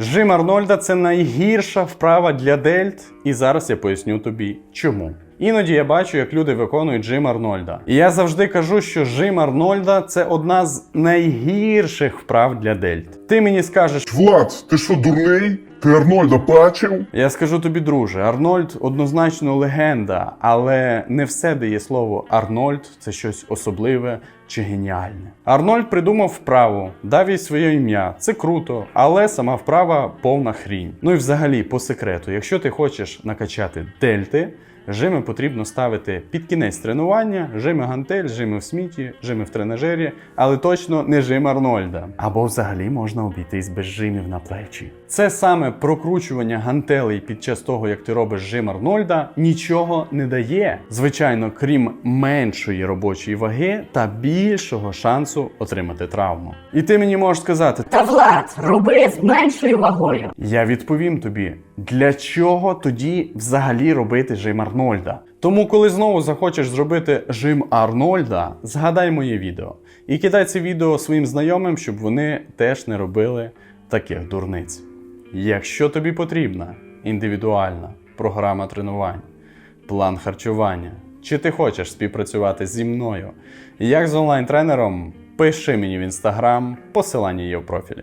Жим Арнольда це найгірша вправа для дельт, і зараз я поясню тобі чому. Іноді я бачу, як люди виконують жим Арнольда. І я завжди кажу, що жим Арнольда це одна з найгірших вправ для дельт. Ти мені скажеш, Влад, ти що дурний? Ти Арнольда бачив? я скажу тобі, друже, Арнольд однозначно легенда, але не все дає слово Арнольд це щось особливе чи геніальне. Арнольд придумав вправу, дав їй своє ім'я. Це круто, але сама вправа повна хрінь. Ну і взагалі, по секрету, якщо ти хочеш накачати дельти. Жими потрібно ставити під кінець тренування, жими гантель, жими в сміті, жими в тренажері, але точно не жим Арнольда. Або взагалі можна обійтись без жимів на плечі. Це саме прокручування гантелей під час того, як ти робиш жим Арнольда, нічого не дає. Звичайно, крім меншої робочої ваги та більшого шансу отримати травму. І ти мені можеш сказати, Та Влад, роби з меншою вагою. я відповім тобі, для чого тоді взагалі робити жим Арнольда? Тому, коли знову захочеш зробити жим Арнольда, згадай моє відео і кидай це відео своїм знайомим, щоб вони теж не робили таких дурниць. Якщо тобі потрібна індивідуальна програма тренувань, план харчування, чи ти хочеш співпрацювати зі мною, як з онлайн-тренером, пиши мені в інстаграм, посилання є в профілі.